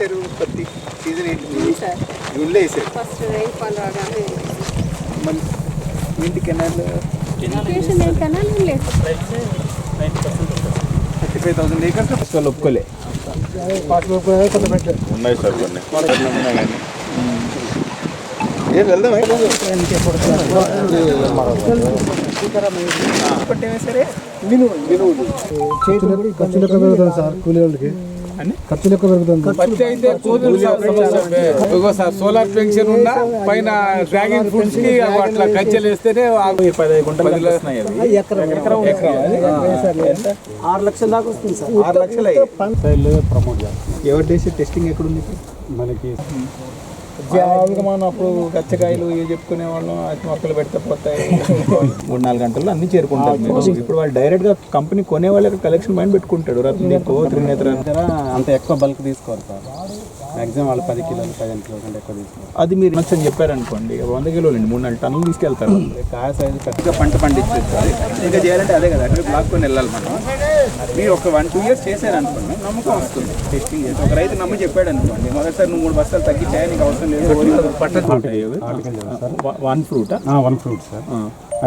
వేసారు పత్తి సీజన్ ఏంటి? సార్. జూన్లో వేసారు. ఫస్ట్ రైన్ ఫాల్ రాగానే ఏంటి కెనాల్ ఇరిగేషన్ ఏం కెనాల్ ఏం లేదు. థర్టీ ఫైవ్ థౌసండ్ ఏకర్స్ వాళ్ళు ఒప్పుకోలే. ఉన్నాయి సార్ కొన్ని. ఏం వెళ్దాం పట్టేసరే ఖర్చులు ఎక్కువ పెరుగుతుంది సార్ కూలీ వాళ్ళకి. ఖర్చులు ఎక్కువ పెరుగుతుంది. అయితే కూతురు సార్. సోలార్ పెన్షన్ ఉన్నా పైన డ్రాగన్ ఫ్రూట్స్కి అట్లా కంచెలు వేస్తేనే పదిహేను గుంటలు వస్తున్నాయి అవి. ఆరు లక్షల దాకా వస్తుంది సార్. ఆరు లక్షలు. ప్రమోట్ చేస్తాం ఎవరు చేసే టెస్టింగ్ ఎక్కడుంది మనకి మామూలుగా మనం అప్పుడు గచ్చకాయలు ఇవి చెప్పుకునే వాళ్ళం అతి మొక్కలు పెడితే పోతాయి. మూడు నాలుగు గంటల్లో అన్ని చేరుకుంటారు ఇప్పుడు వాళ్ళు డైరెక్ట్గా కంపెనీ కొనే వాళ్ళకి కలెక్షన్ మైండ్ పెట్టుకుంటాడు. రత్నదీప్ త్రినేత్ర అంత ఎక్కువ బల్క్ తీసుకోరు సార్. మ్యాక్సిమం వాళ్ళు పది కిలోలు పదిహేను కిలోల కంటే ఎక్కువ తీసుకోరు అది మీరు నచ్చని చెప్పారనుకోండి ఇక వంద కిలోలు అండి మూడు నాలుగు టన్నులు తీసుకెళ్తారు. కాయ సైజు ఇంకా పంట పండించేది ఇంకా చేయాలంటే అదే కదా అటు లాక్కొని వెళ్ళాలి మనం. మీరు ఒక వన్ టూ ఇయర్స్ చేశారనుకోండి నమ్మకం వస్తుంది. టెస్టింగ్ చేసి ఒక రైతు నమ్మి చెప్పాడు అనుకోండి మొదటిసారి నువ్వు మూడు బస్తాలు తగ్గించాయి నీకు అవసరం లేదు one fruit one fruit sir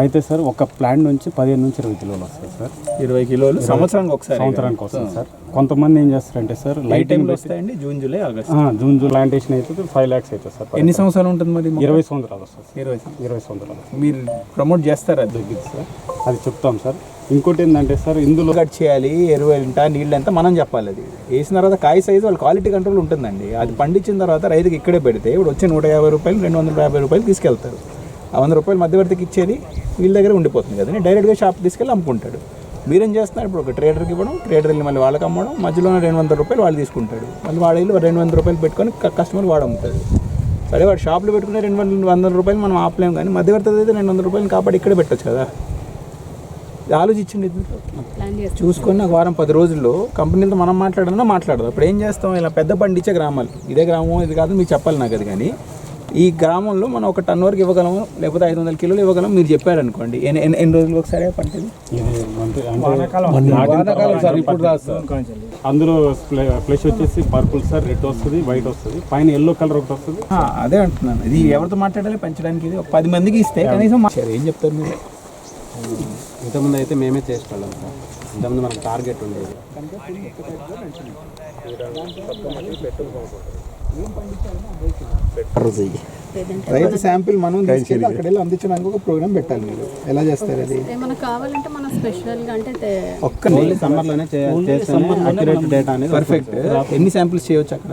అయితే సార్ ఒక ప్లాంట్ నుంచి పదిహేను నుంచి ఇరవై కిలోలు వస్తాయి సార్. ఇరవై కిలోలు సంవత్సరానికి ఒకసారి సంవత్సరానికి వస్తుంది సార్. కొంతమంది ఏం చేస్తారంటే సార్ లైట్ టైంలో వస్తాయండి? June July August. June June plantation అయితే ఫైవ్ ల్యాక్స్ అవుతుంది సార్ ఎన్ని సంవత్సరాలు ఉంటుంది మరి ఇరవై సంవత్సరాలు వస్తుంది సార్. ఇరవై ఇరవై సంవత్సరాలు. మీరు ప్రమోట్ చేస్తారు అది? తగ్గింది సార్. అది చెప్తాం సార్. ఇంకోటి ఏంటంటే సార్ ఇందులో కట్ చేయాలి ఎరువు ఎంత నీళ్ళు ఎంత మనం చెప్పాలి అది. వేసిన తర్వాత కాయ సైజు వాళ్ళ క్వాలిటీ కంట్రోల్ ఉంటుందండి. అది పండించిన తర్వాత రైతుకి ఇక్కడే పెడితే ఇప్పుడు వచ్చే నూట యాభై రూపాయలు రెండు వందల యాభై రూపాయలు తీసుకెళ్తారు. ఆ వంద రూపాయలు మధ్యవర్తికి ఇచ్చేది వీళ్ళ దగ్గర ఉండిపోతుంది కదా. డైరెక్ట్గా షాప్ తీసుకెళ్ళి అమ్ముకుంటాడు. మీరేం చేస్తున్నారు? ఇప్పుడు ఒక ట్రేడర్కి ఇవ్వడం ట్రేడర్ వెళ్ళి మళ్ళీ వాళ్ళకి అమ్మడం మధ్యలో రెండు వందల రూపాయలు వాళ్ళు తీసుకుంటాడు. మళ్ళీ వెళ్ళి రెండు వందల రూపాయలు పెట్టుకొని కస్టమర్ వాడు అమ్ముతాడు. సరే వాడు షాప్లో పెట్టుకునే రెండు వందల వందల రూపాయలు మనం ఆపలేం కానీ మధ్యవర్తి అయితే రెండు వందల రూపాయలు కాబట్టి ఇక్కడే పెట్టొచ్చు కదా. ఆలోచించండి చూసుకొని నాకు వారం పది రోజుల్లో కంపెనీతో మనం మాట్లాడన్నా మాట్లాడదాం. ఇప్పుడు ఏం చేస్తాం? ఇలా పెద్ద పండించే గ్రామాలు. ఇదే గ్రామం ఇది కాదు మీకు చెప్పాలి నాకు అది కానీ. ఈ గ్రామంలో మనం ఒక టన్ వరకు ఇవ్వగలము లేకపోతే ఐదు వందల కిలోలు ఇవ్వగలం మీరు చెప్పారనుకోండి ఎన్ని ఎన్ని- రోజులు ఒకసారి పంట ఇది? ఇది మంత్లీ అంటే వానాకాలం సార్ ఇప్పుడు రాదు సార్. అందులో ఫ్లెష్ వచ్చేసి పర్పుల్ సార్ రెడ్ వస్తుంది వైట్ వస్తుంది పైన ఎల్లో కలర్ ఒకటి వస్తుంది. ఆ, అదే అంటున్నాను. ఇది ఎవరితో మాట్లాడాలి? పెంచడానికి ఇది ఒక పది మందికి ఇస్తే కనీసం ఏం చెప్తారు మీరు? ఇంతకుముందు అయితే మేమే చేసుకోలేం సార్. ఇంతకుముందు మనకు టార్గెట్ ఉండేది. రైతు శాంపిల్ మనం తీసుకెళ్ళి అక్కడ వెళ్ళి అందించడానికి ఒక ప్రోగ్రామ్ పెట్టాలి మీరు. ఎలా చేస్తారు అది? ఏమైనా కావాలంటే మనం స్పెషల్గా అంటే ఒక్క ఓన్లీ సమ్మర్లోనే చేస్తే అక్యురేట్ డేటా అనేది పర్ఫెక్ట్ ఎన్ని శాంపిల్స్ చేయొచ్చు అక్కడ?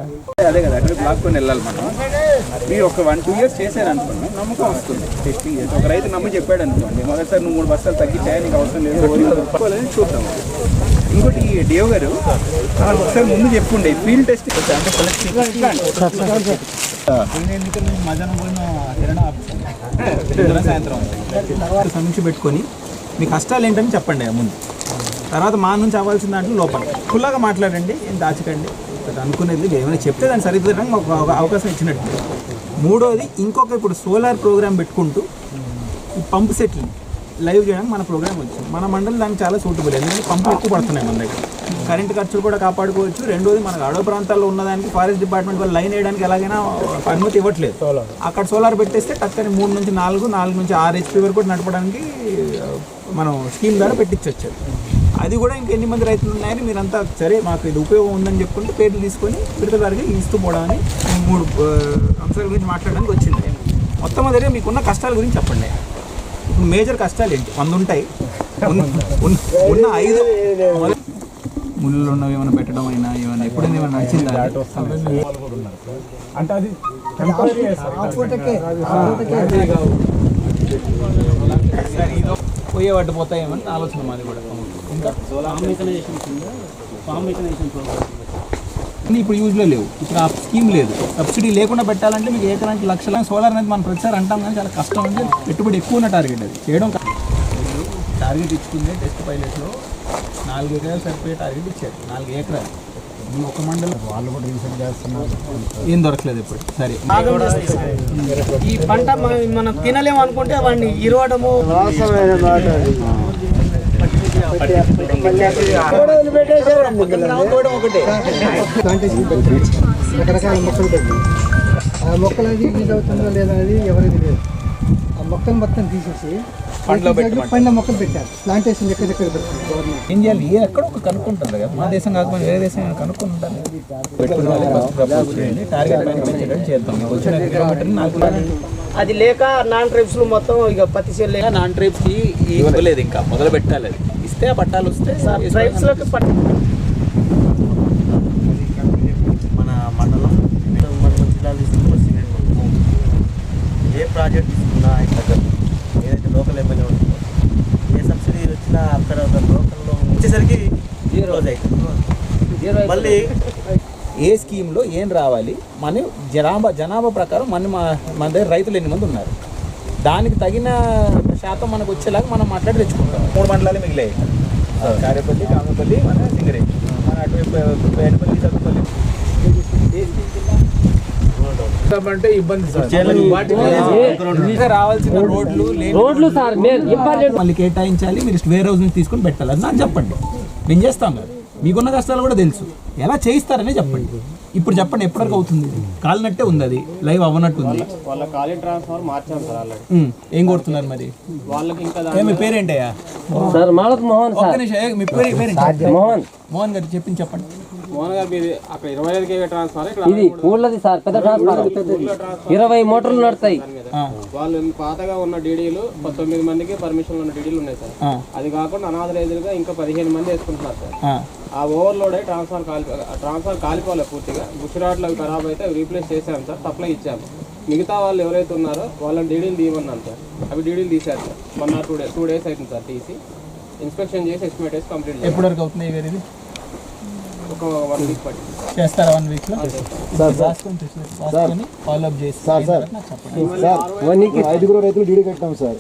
అదే కదా అటు లాక్కొని వెళ్ళాలి మనం. మీరు ఒక వన్ టూ ఇయర్స్ చేశారనుకోండి నమ్మకం వస్తుంది. టెస్టింగ్ చేసి. ఒక రైతు నమ్మి చెప్పాడు అనుకోండి మొదటిసారి నువ్వు మూడు బస్తాలు తగ్గించాయి? నీకు అవసరం లేదు చూద్దాం. ఇంకోటి డియో గారు ఒకసారి ముందు చెప్పుండే ఫీల్డ్ టెస్ట్ మధ్యాహ్నం పోయిన సాయంత్రం. సమీక్ష పెట్టుకొని మీ కష్టాలు ఏంటని చెప్పండి ముందు. తర్వాత మా నుంచి అవ్వాల్సిన దాంట్లో లోపల. ఖుల్లాగా మాట్లాడండి ఏం దాచకండి. అనుకునేది. ఏమైనా చెప్తే దాన్ని సరిదిద్దడానికి ఒక అవకాశం ఇచ్చినట్టు. మూడోది ఇంకొక ఇప్పుడు సోలార్ ప్రోగ్రామ్ పెట్టుకుంటూ పంప్ సెట్లు లైవ్ చేయడానికి మన ప్రోగ్రామ్ వచ్చింది మన మండలి దానికి చాలా సూటబుల్. ఎందుకంటే పంపులు ఎక్కువ పడుతున్నాయి మన దగ్గర. కరెంట్ ఖర్చులు కూడా కాపాడుకోవచ్చు. రెండోది మనకు అడవి ప్రాంతాల్లో ఉన్నదానికి ఫారెస్ట్ డిపార్ట్మెంట్ వాళ్ళు లైన్ వేయడానికి ఎలాగైనా అనుమతి ఇవ్వట్లేదు. అక్కడ సోలార్ పెట్టేస్తే టక్కని మూడు నుంచి నాలుగు నాలుగు నుంచి ఆరు హెచ్పి వరకు కూడా నడపడానికి మనం స్కీమ్ ద్వారా పెట్టించవచ్చు అది కూడా ఇంకెన్ని మంది రైతులు ఉన్నాయని మీరంతా సరే మాకు ఇది ఉపయోగం ఉందని చెప్పుకుంటే పేర్లు తీసుకొని విడతల వారికి ఇస్తూ పోవడానికి మూడు అంశాల గురించి మాట్లాడడానికి వచ్చింది. మొత్తం అదే మీకున్న కష్టాల గురించి చెప్పండి. మేజర్ కష్టాలు ఏంటి? వంద ఉంటాయి. ఉన్న- ఐదు ముళ్ళు ఉన్నవి ఏమైనా పెట్టడం అయినా ఏమైనా ఎప్పుడైనా ఏమైనా నడిచిందా? అంటే అది టెంపరీ సరే, ఇదో పోయే వాటి పోతాయేమని ఆలోచన మాది కూడా. ఇంకా? కానీ ఇప్పుడు యూజ్లో లేవు. ఇప్పుడు ఆ స్కీమ్ లేదు. సబ్సిడీ లేకుండా పెట్టాలంటే మీకు ఏకరానికి లక్షల సోలార్ అనేది మనం ప్రతిసారి అంటాం కానీ చాలా కష్టం అంటే పెట్టుబడి ఎక్కువ ఉన్న టార్గెట్ అది. చేయడం టార్గెట్ ఇచ్చుకుందే టెస్ట్ పైలట్లో నాలుగు ఎకరాలు సరిపోయే టార్గెట్ ఇచ్చారు. నాలుగు ఎకరాలు. ఒక మండలం. వాళ్ళు కూడా రీసెంట్ చేస్తున్నారు. ఏం దొరకలేదు ఇప్పుడు. సరే. ఈ పంట మనం తినలేము అనుకుంటే వాడిని ఇరవడము రకరకాల మొక్కలు పెట్టి ఆ మొక్కలు అది యూజ్ అవుతుందో లేదా అనేది ఎవరికి లేదు ఆ మొక్కలు మొత్తం తీసేసి పైన మొక్కలు పెట్టారు ప్లాంటేషన్ ఎక్కడ పెట్టారు గవర్నమెంట్ ఏం ఏ ఒక కనుక్కుంటారు కదా మా దేశం కాకపోతే వేరే దేశం ఏమైనా కనుక్కొని ఉంటారు టార్గెట్ పైన చేద్దాం వచ్చిన కిలోమీటర్ నాకు అది లేక నాన్ ట్రైబ్స్ మొత్తం ఇక పత్తి చెల్లె నాన్ ట్రైబ్స్ ఇవ్వలేదు ఇంకా మొదలు పెట్టాలి ఇస్తే ఆ పట్టాలు వస్తే ట్రైబ్స్లోకి పట్టు మన మండలం మన జిల్లా తీసుకున్న సిమెంట్ ఏ ప్రాజెక్ట్ తీసుకున్నా ఇక్కడ ఏదైతే లోకల్ ఎమ్మెల్యే ఉంటుందో ఏ సబ్సిడీ వచ్చినా అక్కడ ఒక లోకల్లో వచ్చేసరికి జీరో అవుతుంది. మళ్ళీ ఏ స్కీమ్లో ఏం రావాలి? మన జనాభా జనాభా ప్రకారం మన మా- మన దగ్గర రైతులు ఎన్ని మంది ఉన్నారు? దానికి తగిన శాతం మనకు వచ్చేలాగా మనం మాట్లాడి తెచ్చుకుంటాం. మూడు మండలాలు మిగిలాయి. కారేపల్లి కామపల్లి మన సింగరే మన అటువైపు పేడపల్లి చదువుపల్లి అంటే ఇబ్బంది రావాల్సిన రోడ్లు రోడ్లు సార్ మళ్ళీ కేటాయించాలి మీరు వేరే హౌస్ నుంచి తీసుకొని పెట్టాలి. అది నాకు చెప్పండి. మేము చేస్తాం కదా మీకున్న కష్టాలు కూడా తెలుసు. ఎలా చేయిస్తారనే చెప్పండి. ఇప్పుడు చెప్పండి ఎప్పటివరకు అవుతుంది? కాలినట్టే ఉంది అది లైవ్ అవ్వనట్టు ఉంది వాళ్ళ ఖాళీ ట్రాన్స్ఫర్ మార్చాం సార్ ఆల్రెడీ. ఏం కొడుతున్నారు మరి? వాళ్ళకి ఇంకా మీ పేరేంటయ్యా? సార్ మాలత్ మోహన్ ఒక్క నిమిషం మీ పేరు పేరేంటి? మోహన్. మోహన్ గారు చెప్పింది చెప్పండి. మోహన్ గారు మీది అక్కడ ఇరవై ఐదు కేవీ ట్రాన్స్ఫర్ ఇక్కడ ఇది ఊళ్ళది సార్ పెద్ద ట్రాన్స్ఫారం ఇరవై మోటార్లు నడుస్తాయి. ఆ, వాళ్ళు పాతగా ఉన్న డీడీలు తొమ్మిది మందికి పర్మిషన్ ఉన్న డీడీలు ఉన్నాయి సార్. అది కాకుండా అనాథరైతులుగా ఇంకా పదిహేను మంది వేసుకుంటున్నారు సార్. ఆ. ఓవర్లోడ్ అయి ట్రాన్స్ఫర్ కాలి ట్రాన్స్ఫర్ కాలిపోలేదు పూర్తిగా. బుషరాట్లు అవి ఖరాబ్ అయితే అవి రీప్లేస్ చేశాం సార్ సప్లై ఇచ్చాము మిగతా వాళ్ళు ఎవరైతే ఉన్నారో వాళ్ళని డీడీలు తీయమన్నాను సార్. అవి డీడీలు తీశారు sir. One or two days two days అవుతుంది సార్ తీసి. ఇన్స్పెక్షన్ చేసి ఎస్టిమేట్ వేసి కంప్లీట్ ఎప్పటి వరకు అవుతుంది వేరేది ఒక వన్ వీక్ పట్టి చేస్తారా వన్ వీక్లో రాసుకొని ఫాలో అప్ చేసి అయిన తర్వాత నాకు చెప్పండి. ఐదుగురు రైతులు డీడీ కట్టాం సార్.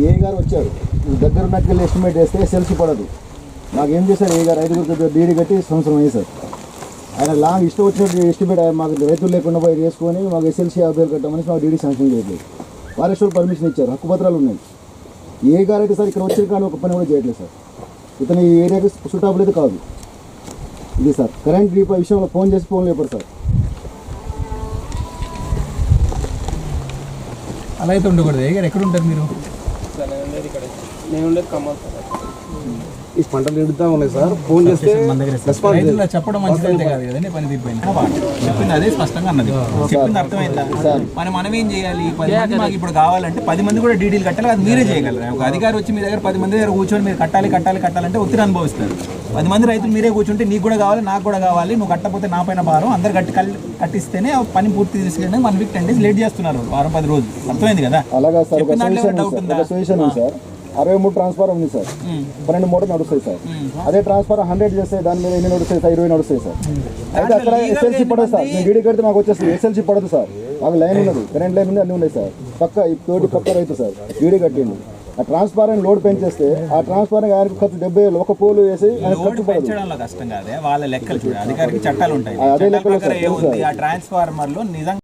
ఏ గారు వచ్చారు? దగ్గర ఉన్నట్టుకెళ్ళి ఎస్టిమేట్ వేస్తే ఎస్ఎల్సి పడదు. మాకు ఏం చేశారు? ఏ గారు ఐదుగురు డీడీ కట్టి సంవత్సరం అయ్యి సార్. ఆయన లాంగ్ ఇష్టం వచ్చినట్టు ఎస్టిమేట్ మాకు రైతులు లేకుండా పోయి చేసుకొని మాకు ఎస్ఎల్సి వేలు కట్టామని మాకు డీడీ శాంక్షన్ చేయట్లేదు ఫారెస్ట్ వాళ్ళు పర్మిషన్ ఇచ్చారు. హక్కు పత్రాలు ఉన్నాయి. ఏ గారు అయితే సార్ ఇక్కడ వచ్చిన కానీ ఒక పని కూడా చేయట్లేదు సార్. ఇతను ఈ ఏరియాకి సుటాబుల్ అయితే కాదు. ఇది సార్. కరెంట్ డిపో విషయంలో ఫోన్ చేసి ఫోన్ లేపారు సార్. అలా అయితే ఉండకూడదు. ఏ గారు ఎక్కడ ఉంటారు మీరు? సార్ నేను ఉండేది ఇక్కడ. నేను ఉండేది ఖమ్మం సార్. ఈ పంటలు ఎడుతూ ఉన్నాయి సార్. ఫోన్ చేస్తే మన చెప్పడం మంచిదైతే కాదు కదండి పని తీరిపోయింది. చెప్పింది అదే స్పష్టంగా అన్నది. చెప్పింది అర్థమైందా? మరి మనం ఏం చేయాలి? పది మంది మాకు ఇప్పుడు కావాలంటే పది మంది కూడా డీడీలు కట్టాలి అది మీరే చేయగలరు? ఒక అధికారి వచ్చి మీ దగ్గర పది మంది దగ్గర కూర్చొని మీరు కట్టాలి కట్టాలి కట్టాలంటే ఒత్తిడి అనుభవిస్తారు. పది మంది రైతులు మీరే కూర్చుంటే నీకు కూడా కావాలి నాకు కూడా కావాలి నువ్వు కట్టకపోతే నా పైన భారం అందరు కట్టి కట్టిస్తేనే ఆ పని పూర్తి తీసుకెళ్ళి one week ten days late చేస్తున్నారు. వారం పది రోజులు. అర్థమైంది కదా? అలాగా సార్ ఒక చెప్పిన దాంట్లో సొల్యూషన్ డౌట్ ఉంది అరవై మూడు ట్రాన్స్ఫర్ ఉంది సార్. పన్నెండు మూటలు నడుస్తాయి సార్. అదే ట్రాన్స్ఫర్ హండ్రెడ్ చేస్తే దాని మీద ఎన్ని నడుస్తాయి సార్? ఇరవై నడుస్తాయి సార్. అయితే అక్కడ ఎస్ఎల్సీ పడదు సార్. మేము డీడీ కడితే మాకు వచ్చేస్తుంది. ఎస్ఎల్సీ పడదు సార్. మాకు లైన్ ఉన్నది. కరెంట్ లైన్ ఉంది అన్ని ఉన్నాయి సార్. పక్క తోటి పక్క రైతు సార్. డీడీ కట్టింది ఆ ట్రాన్స్ఫారెంట్ లోడ్ పెంచేస్తే ఆ ట్రాన్స్ఫారెంట్ ఆయనకు ఖర్చు డెబ్బై ఒక పోలు వేసి ఖర్చు పెంచడంలో కష్టం కాదే? వాళ్ళ లెక్కలు చూడ. అధికారికి చట్టాలు ఉంటాయి. అదే లెక్కలు ట్రాన్స్ఫార్మర్లో నిజంగా